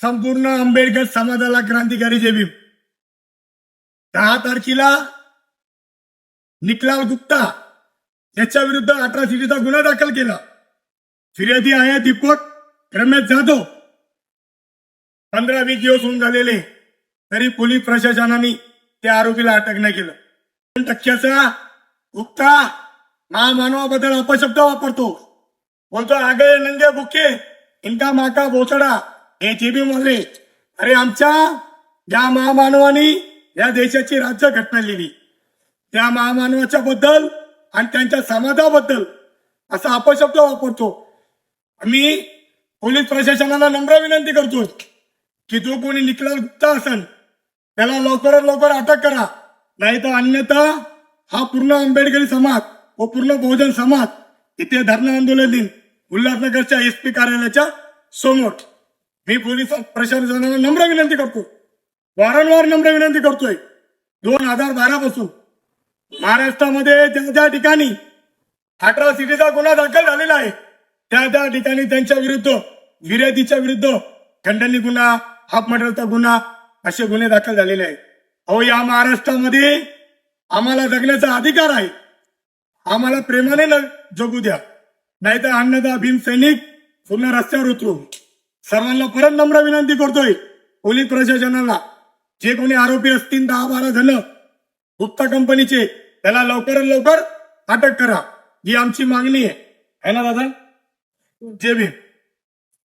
संपूर्ण आंबेडकर समाजाला क्रांतिकारी जय दहा तारखेला निकलाल गुप्ता याच्या विरुद्ध अट्रॉसिटीचा गुन्हा दाखल केला. फिर्यादी आहे दीपक रमेश जाधव. पंधरा वीस दिवस होऊन झालेले तरी पोलीस प्रशासनाने त्या आरोपीला अटक नाही केलं. टक्क्याचा गुप्ता महामानवाबद्दल अपशब्द वापरतो. बोलतो आगे नंगे बुके इनका माका बोचडा हे जे बी म्हणले अरे आमच्या या महामानवानी या देशाची राज्य घटना लिहिली. त्या महामानवाच्या बद्दल आणि त्यांच्या समाजाबद्दल असा अपशब्द वापरतो. आम्ही पोलीस प्रशासनाला नम्र विनंती करतो की जो कोणी निकला गुप्ता असेल त्याला लवकरात लवकर अटक करा. नाही तर अन्यथा हा पूर्ण आंबेडकरी समाज व पूर्ण बहुजन समाज इथे धरणं आंदोलन दिन उल्हासनगरच्या एस पी कार्यालयाच्या समोर. मी पोलीस प्रशासनाला नम्र विनंती करतो. वारंवार नम्र विनंती करतोय. दोन हजार बारा पासून महाराष्ट्रामध्ये ज्या ज्या ठिकाणी अठरा सिटीचा गुन्हा दाखल झालेला आहे त्या त्या ठिकाणी त्यांच्या विरुद्ध विरोधीच्या विरुद्ध खंडणी गुन्हा हाफ मर्डरचा गुन्हा असे गुन्हे दाखल झालेले आहेत. अहो या महाराष्ट्रामध्ये आम्हाला जगण्याचा अधिकार आहे. आम्हाला प्रेमाने न जगू द्या. नाहीतर अन्नदा भीम सैनिक पूर्ण रस्त्यावर उतरू. सर्वांना परत नम्र विनंती करतोय पोलीस प्रशासनाला. जे कोणी आरोपी असतील दहा बारा जण गुप्ता कंपनीचे त्याला लवकरात लवकर अटक करा. ही आमची मागणी आहे. है ना दादा? जय भीम.